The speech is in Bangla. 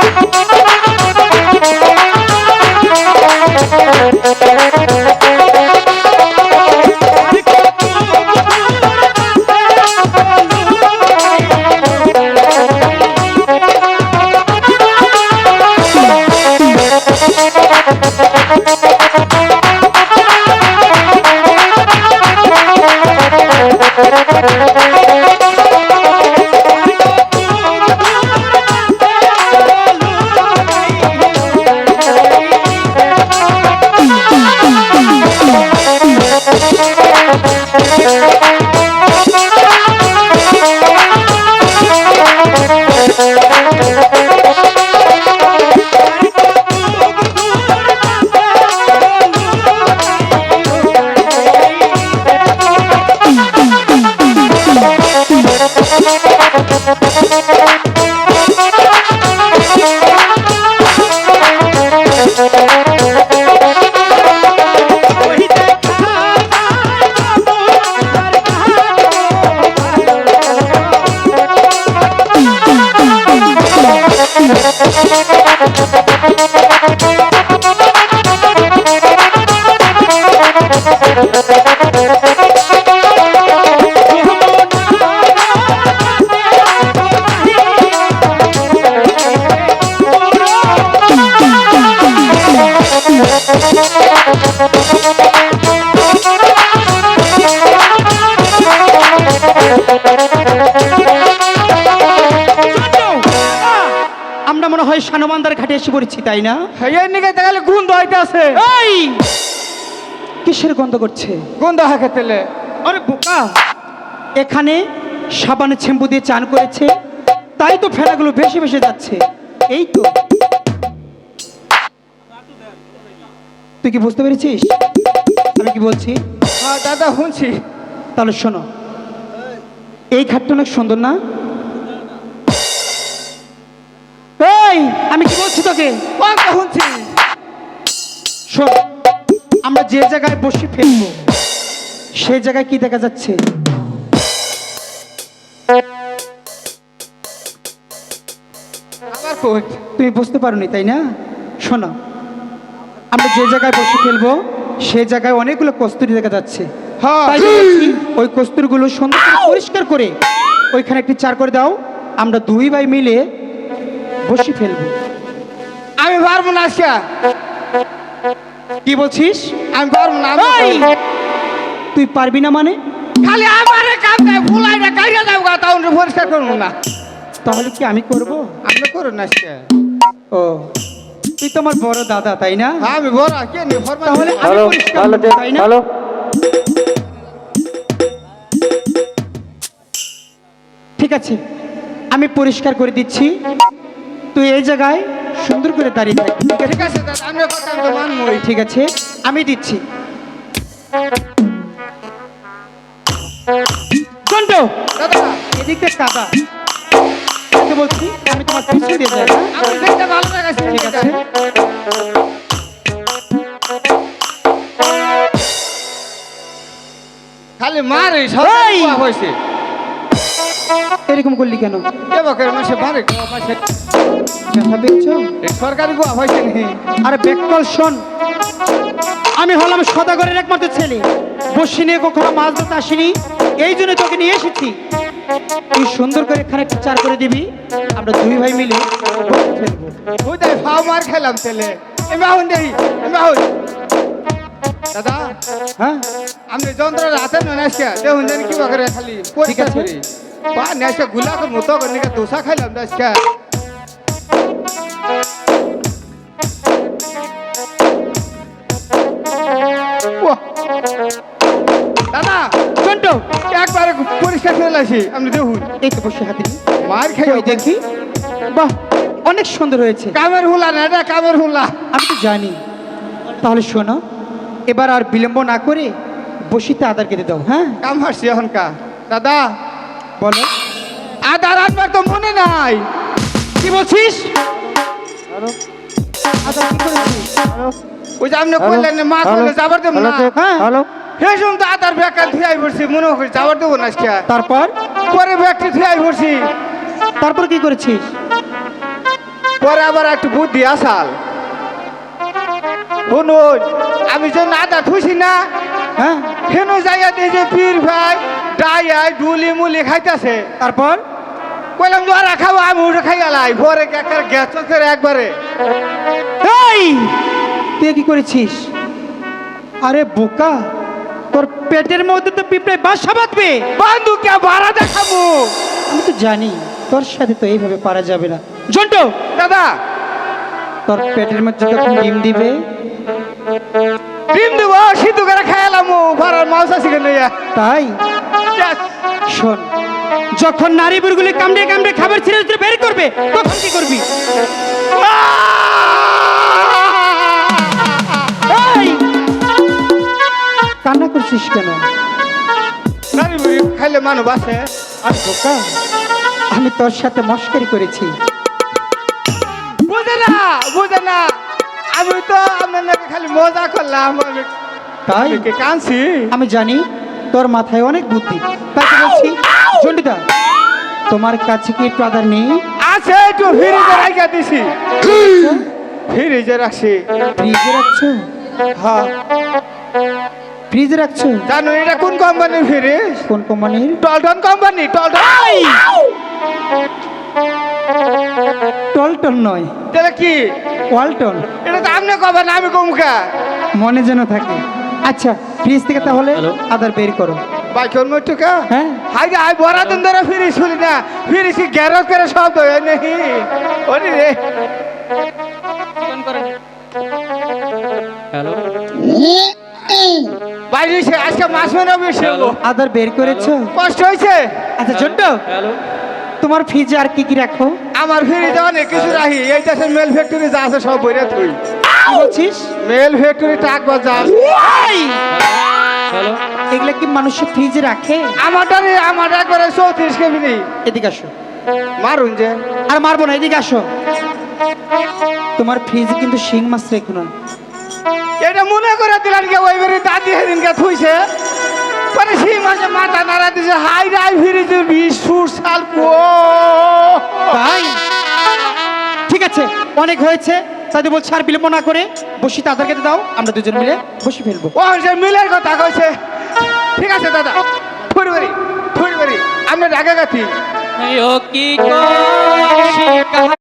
you ঘাটে এসে পড়েছি তাই না? এর নিকে তাহলে গুণ দইতে আছে এই! কিসের গন্ধ করছে? গুণ দহা খেতেলে আরে বোকা! এখানে সাবানে শ্যাম্পু দিয়ে চান করেছে তাই তো ফেনাগুলো বেশি বেশি যাচ্ছে। এই তো। তুই কি বুঝতে পেরেছিস? আমি কি বলছি? হ্যাঁ দাদা শুনছি। তাহলে শোনো। এই ঘাটটা অনেক সুন্দর না? আমি কি বলছি তোকে? শুনছি। শোন আমরা যে জায়গায় বসে ফেলব সেই জায়গায় কি দেখা যাচ্ছে? তুমি বুঝতে পারোনি তাই না? শোনো আমরা যে জায়গায় বসে ফেলব সেই জায়গায় অনেকগুলো কস্তুরি দেখা যাচ্ছে। হ্যাঁ। ওই কস্তুরগুলো সুন্দর পরিষ্কার করে ওইখানে একটি চার করে দাও আমরা দুই ভাই মিলে বসে ফেলব। পারব না আজকে? কি বলছিস? আমি পারব না তুই পারবি না মানে? খালি আমারে কাম দেয় ফুলাই না গা তাও পরিষ্কার করব না। তাহলে কি আমি করব? আপনি করুন না আজকে। ও তুই তো আমার বড় দাদা তাই না? হ্যাঁ, আমি বড় কে নি ফরমান তাহলে আমি পরিষ্কার তাই না? হ্যালো ঠিক আছে আমি পরিষ্কার করে দিচ্ছি। তুই এই জায়গায় সুন্দর করে দাঁড়িয়ে ঠিক আছে? ঠিক আছে আমি কথা মানবই ঠিক আছে। আমি দিচ্ছি। কন্টো দাদা। এদিকটা কাদা তোকে বলছি আমি তোমার পিছু দিয়ে যাই হ্যাঁ? আমি দেখতে ভালো লাগাইছে ঠিক আছে। খালি মারে সব হয়েছে এরকম করলি কেন? মাসে মারে মাসে ব্যথা পেয়েছ সরকারি গোয়া হয়েছে আরে বেকল শোন। আমি হলাম সদাগরের একমাত্র ছেলে। বসি নিয়ে কখনো মাছ ধরতে আসিনি। এই জন্য তোকে নিয়ে এসেছি। তুই সুন্দর করে এখানে চার করে দিবি। আমরা দুই ভাই মিলে মার খেলাম দেই এমা দাদা হ্যাঁ? আমি যন্ত্র আজকে দেখুন জানি কি করে খালি। আছে। করি। বা নেশা গুলা মতো করে নিকা দোসা খাইলাম করে লাসি আপনি দেখুন। এই তো বসে হাতে মার খাই দেখি। বাহ অনেক সুন্দর হয়েছে। কামের হুলা না এটা কামের হুলা। আমি তো জানি। তাহলে শোনো এবার আর বিলম্ব না করে বসিতে আদার কেটে দাও হ্যাঁ? কাম হাসছি এখন কা দাদা বলো। আদা রাখবার তো মনে নাই। কি বলছিস? আদার কি করেছিস ওই যে আপনি করলেন মা করলে যাবার দেব না। হ্যাঁ। হে শুন তো আদার ব্যাগটা ধুয়াই পড়ছি মনে করি যাবার দেবো না আজকে তারপর? পরে ব্যাগটি ধুয়াই পড়ছি। তারপর কি করেছিস? পরে আবার একটু বুদ্ধি আসাল। শুনুন আমি যে আদা থুইছি না হ্যাঁ? হেন যাইয়া দিয়ে যে পীর ভাই ডাইয়াই ডুলি মুলি খাইতেছে। তারপর? কইলাম জোয়ারা খাব আমি উঠে খাই গেলাই ভোরে একের গ্যাস করে একবারে। এই! তুই কি করেছিস? আরে বোকা! তোর পেটের মধ্যে তো পিঁপড়ে বাসা বাঁধবে। বন্ধুকে ভাড়া দেখাবো। আমি তো জানি তোর সাথে তো এইভাবে পারা যাবে না। জন্টু দাদা! তোর পেটের মধ্যে যখন ডিম দিবে ডিম দিব সিদ্ধ করে খাইলাম ভাড়ার মাছ আছে কেন তাই? শোন যখন নারী বুড়গুলি কামড়ে কামড়ে খাবার ছেড়ে ছেড়ে বের করবে তখন কি করবি? করছিস কেন? খাইলে মানুষ আছে আর বোকা আমি তোর সাথে মস্কারি করেছি। বুঝে না বুঝে না। আমি তো আপনার নাকি খালি মজা করলাম। আমি তাই? আমি কি কাঁদছি? আমি জানি তোর মাথায় অনেক বুদ্ধি। তাই তো বলছি চন্ডিদা তোমার কাছে কি একটু আদার নেই? আছে একটু ফ্রিজে রাখিয়া দিছি। ফ্রিজে রাখছি। ফ্রিজে রাখছো? হ্যাঁ। ফ্রিজে রাখছো? জানো এটা কোন কোম্পানির ফ্রিজ কোন কোম্পানির টলটন কোম্পানি টলটন টলটন নয়। তাহলে কি? ওয়ালটন এটা তো আপনি কবেন আমি কমকা মনে যেন থাকে। আচ্ছা ফ্রিজ থেকে তাহলে আদার বের করো। বাইকের হ্যাঁ? হাই রে হাই বড়া দিন ধরে ফিরিস শুনি না। গ্যারেজ করে হয় ওরে রে। বাইরে এসে আজকে মাছ মেনে বেশি হলো আদার বের করেছ? কষ্ট হয়েছে? আচ্ছা জন্ট তোমার ফ্রিজে আর কি কি রাখো? আমার ফিরিজে অনেক কিছু রাখি। এই দেশের মেল ফ্যাক্টরি যা আছে সব বইরে তুই বলছিস? মেল ফ্যাক্টরি টাক বাজার এই! এগুলা কি মানুষের ফ্রিজে রাখে? আমারটা আমারটা করে চৌত্রিশ কেবি নেই এদিকে আসো। মারুন যে। আর মারবো না এদিকে আসো। তোমার ফ্রিজে কিন্তু শিং মাছ রেখো না। এটা মনে করে দিলেন কে ওই বেরি দাদি সেদিন কে থুইছে। পরে সেই মাসে মাথা নাড়া দিছে হাই রাই ফিরেছে বিশ সুর সাল কো। তাই? ঠিক আছে অনেক হয়েছে। তাই বলছি আর বিলম্ব না করে বসি তাদের কেটে দাও আমরা দুজন মিলে বসি ফেলব। ও সে মিলের কথা কইছে। ঠিক আছে দাদা। ফুরবারি ফুরবারি আমরা ঢাকা গাছি কি কো